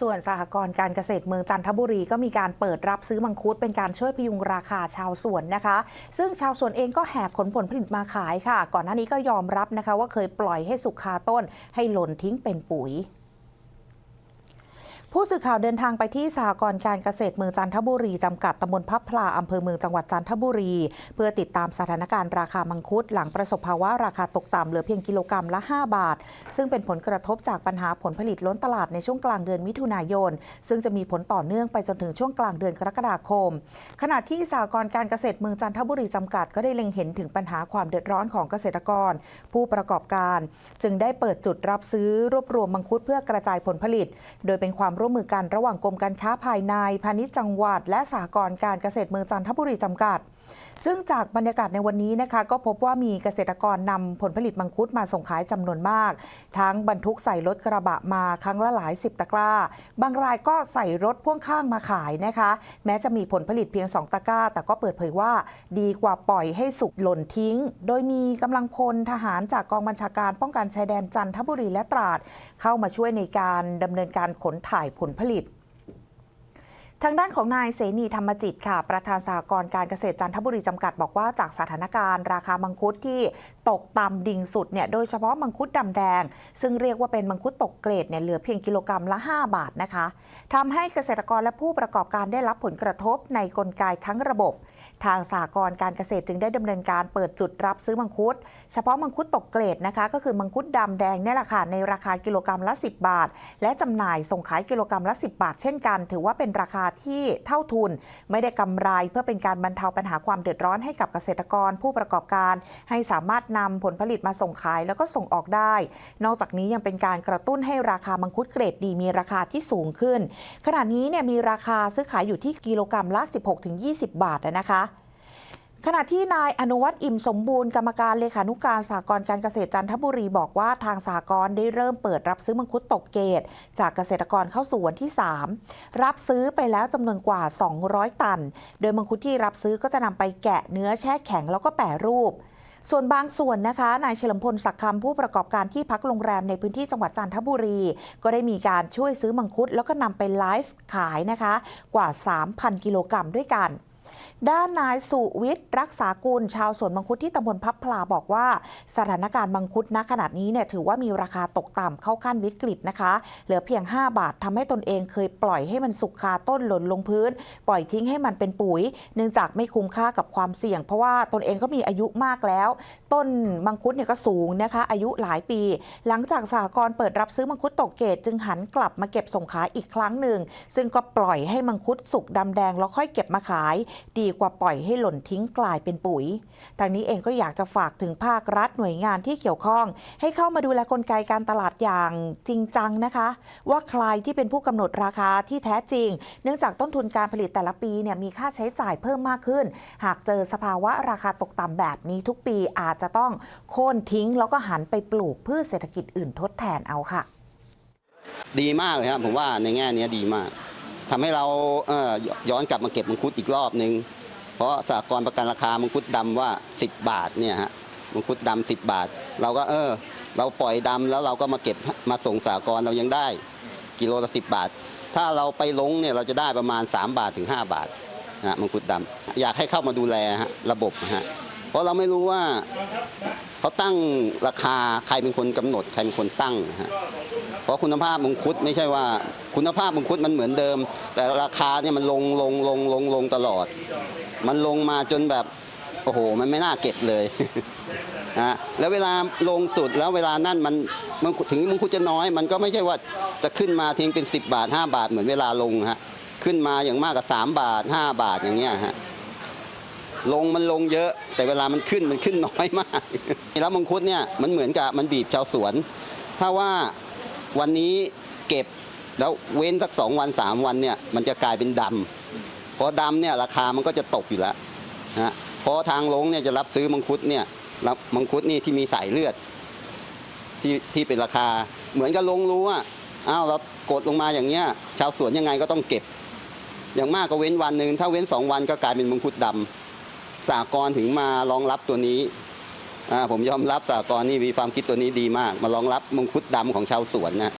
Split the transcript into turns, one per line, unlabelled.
ส่วนสหกรณ์การเกษตรเมืองจันทบุรีก็มีการเปิดรับซื้อมังคุดเป็นการช่วยพยุงราคาชาวสวนนะคะ ซึ่งชาวสวนเองก็แหกขนผลผลิตมาขายค่ะ ก่อนหน้านี้ก็ยอมรับนะคะว่าเคยปล่อยให้สุกคาต้นให้หล่นทิ้งเป็นปุ๋ย ผู้สื่อข่าวเดินทางไปที่สหกรณ์การเกษตรเมืองจันทบุรีจำกัดตำบลพับพลาอำเภอเมืองจังหวัดจันทบุรี เพื่อติดตามสถานการณ์ราคามังคุดหลังประสบภาวะราคาตกต่ำเหลือเพียงกิโลกรัมละ 5 บาท ซึ่งเป็นผลกระทบจากปัญหาผลผลิตล้นตลาดในช่วงกลางเดือนมิถุนายน ซึ่งจะมีผลต่อเนื่องไปจนถึงช่วงกลางเดือนกรกฎาคม ขณะที่สหกรณ์การเกษตรเมืองจันทบุรีจำกัดก็ได้เล็งเห็นถึงปัญหาความเดือดร้อนของเกษตรกร ผู้ประกอบการ จึงได้เปิดจุดรับซื้อรวบรวมมังคุดเพื่อกระจายผลผลิต โดยเป็นความร่วมมือกันระหว่างกรมการค้าภายในพาณิชย์จังหวัด และสหกรณ์การเกษตรเมืองจันทบุรีจำกัด ซึ่งจากบรรยากาศในวันนี้นะคะ ก็พบว่ามีเกษตรกรนำผลผลิตมังคุดมาส่งขายจำนวนมาก ทั้งบรรทุกใส่รถกระบะมาครั้งละหลายสิบตะกร้า บางรายก็ใส่รถพ่วงข้างมาขายนะคะ แม้จะมีผลผลิตเพียง 2 ตะกร้า แต่ก็เปิดเผยว่า ดีกว่าปล่อยให้สุกหล่นทิ้ง โดยมีกำลังพลทหารจากกองบัญชาการป้องกันชายแดนจันทบุรีและตราด เข้ามาช่วยในการดำเนินการขนถ่ายผลผลิต ทางด้านของนายเสนีธรรมจิตค่ะ ประธานสหกรณ์การเกษตรจันทบุรีจำกัดบอกว่าจากสถานการณ์ ราคามังคุดที่ตกต่ำดิ่งสุดเนี่ยโดยเฉพาะมังคุดดำแดง ซึ่งเรียกว่าเป็นมังคุดตกเกรดเนี่ยเหลือเพียงกิโลกรัมละ 5 บาทนะคะทำให้เกษตรกรและผู้ประกอบการได้รับผลกระทบในกลไกทั้งระบบ ทางสหกรณ์การเกษตรจึงได้ดำเนินการเปิดจุดรับซื้อมังคุด เฉพาะมังคุดตกเกรดนะคะก็คือมังคุดดำแดงนี่แหละค่ะในราคากิโลกรัมละ 10 บาท และจำหน่ายส่งขายกิโลกรัมละ 10 บาท เช่นกัน ถือว่าเป็นราคาที่เท่าทุน ไม่ได้กำไรเพื่อเป็นการบรรเทาปัญหาความเดือดร้อนให้กับเกษตรกรผู้ประกอบการ ให้สามารถนำผลผลิตมาส่งขายแล้วก็ส่งออกได้ นอกจากนี้ยังเป็นการกระตุ้นให้ราคามังคุดเกรดดีมีราคาที่สูงขึ้น ขณะนี้เนี่ยมีราคาซื้อขายอยู่ที่กิโลกรัมละ 16-20 บาทนะคะ ขณะที่นายอนุวัตรอิ่มสมบูรณ์กรรมการเลขานุการสหกรการเกษตรจันทบุรีบอกว่าทางสหกรได้เริ่มเปิดรับซื้อมังคุดตกเกต จากเกษตรกรเข้าสู่วันที่ 3 รับซื้อไปแล้วจำนวนกว่า 200 ตัน โดยมังคุดที่รับซื้อก็จะนำไปแกะเนื้อแช่แข็งแล้วก็แปรรูปส่วนบางส่วนนะคะ นายเฉลิมพลศักดิ์คำผู้ประกอบการที่พักโรงแรมในพื้นที่จังหวัดจันทบุรี ก็ได้มีการช่วยซื้อมังคุด แล้วก็นำไปไลฟ์ขายนะคะ กว่า 3,000 กิโลกรัมด้วยกัน ด้านนายสุวิทย์รักษากุลชาวสวนมังคุดที่ตำบลพับพลาบอกว่า สถานการณ์มังคุดณขณะนี้เนี่ยถือว่ามีราคาตกต่ำเข้าขั้นวิกฤตนะคะ เหลือเพียง 5 บาททำให้ตนเองเคยปล่อยให้มันสุกคาต้นหล่นลงพื้น ปล่อยทิ้งให้มันเป็นปุ๋ย เนื่องจากไม่คุ้มค่ากับความเสี่ยง เพราะว่าตนเองก็มีอายุมากแล้ว ต้นมังคุดเนี่ยก็สูงนะคะ อายุหลายปี หลังจากสหกรณ์เปิดรับซื้อมังคุดตกเกตจึงหันกลับมาเก็บส่งขายอีกครั้งหนึ่ง ซึ่งก็ปล่อยให้มังคุดสุกดำแดงแล้วค่อยเก็บมาขายดีกว่าปล่อยให้หล่นทิ้งกลายเป็นปุ๋ย ทางนี้เองก็อยากจะฝากถึงภาครัฐหน่วยงานที่เกี่ยวข้อง ให้เข้ามาดูแลกลไกการตลาดอย่างจริงจังนะคะ ว่าใครที่เป็นผู้กำหนดราคาที่แท้จริง เนื่องจากต้นทุนการผลิตแต่ละปีเนี่ยมีค่าใช้จ่ายเพิ่มมากขึ้น หากเจอสภาวะราคาตกต่ำแบบนี้ทุกปีอาจจะต้องโค่นทิ้ง แล้วก็หันไปปลูกพืชเศรษฐกิจอื่นทดแทนเอาค่ะ
ดีมากเลยครับผมว่าในแง่นี้ดีมาก ทำให้เราเอ่อย้อนกลับมาเก็บมังคุดอีกรอบนึง เพราะสากลประกันราคามังคุดดำว่า 10 บาทเนี่ยฮะมังคุดดำ10 บาท เราก็เออ เราปล่อยดำแล้วเราก็มาเก็บมาส่งสากลเรายังได้กิโลละ10 บาท ถ้าเราไปลงเนี่ยเราจะได้ประมาณ 3 บาทถึง 5 บาทนะฮะมังคุดดำอยากให้เข้ามาดูแลฮะระบบนะฮะเพราะเราไม่รู้ว่า เขาตั้งราคาใครเป็นคนกำหนดใครเป็นคนตั้งนะฮะเพราะคุณภาพมังคุดไม่ใช่ว่าคุณภาพมังคุดมันเหมือนเดิม แต่ราคาเนี่ยมันลงลงลงลงลงตลอด มันลงมาจนแบบโอ้โห มันไม่น่าเก็บเลยนะแล้วเวลาลงสุดแล้วเวลานั่นมันมันถึงมังคุดจะน้อย มันก็ไม่ใช่ว่าจะขึ้นมาทิ้งเป็น 10 บาท 5 บาทเหมือนเวลาลงฮะขึ้นมาอย่างมากกับ3บาท 5 บาทอย่างเงี้ยฮะ ลงมันลงเยอะ แต่เวลามันขึ้นมันขึ้นน้อยมากแล้วมังคุดเนี่ยมันเหมือนกับมันบีบชาวสวน ถ้าว่าวันนี้เก็บแล้วเว้นสักสองวันสามวันเนี่ยมันจะกลายเป็นดำพอดำเนี่ยราคามันก็จะตกอยู่แล้วนะเพราะทางลงเนี่ยจะรับซื้อมังคุดเนี่ยรับมังคุดนี่ที่มีสายเลือดที่ที่เป็นราคา เหมือนกับลงรู้ว่าอ้าวเรากดลงมาอย่างเงี้ยชาวสวนยังไงก็ต้องเก็บ อย่างมากก็เว้นวันหนึ่งถ้าเว้นสองวันก็กลายเป็นมังคุดดำ สากลถึงมารองรับตัวนี้ผมยอมรับสากลนี่มีความคิดตัวนี้ดีมาก มารองรับมงคุดดำของชาวสวนนะ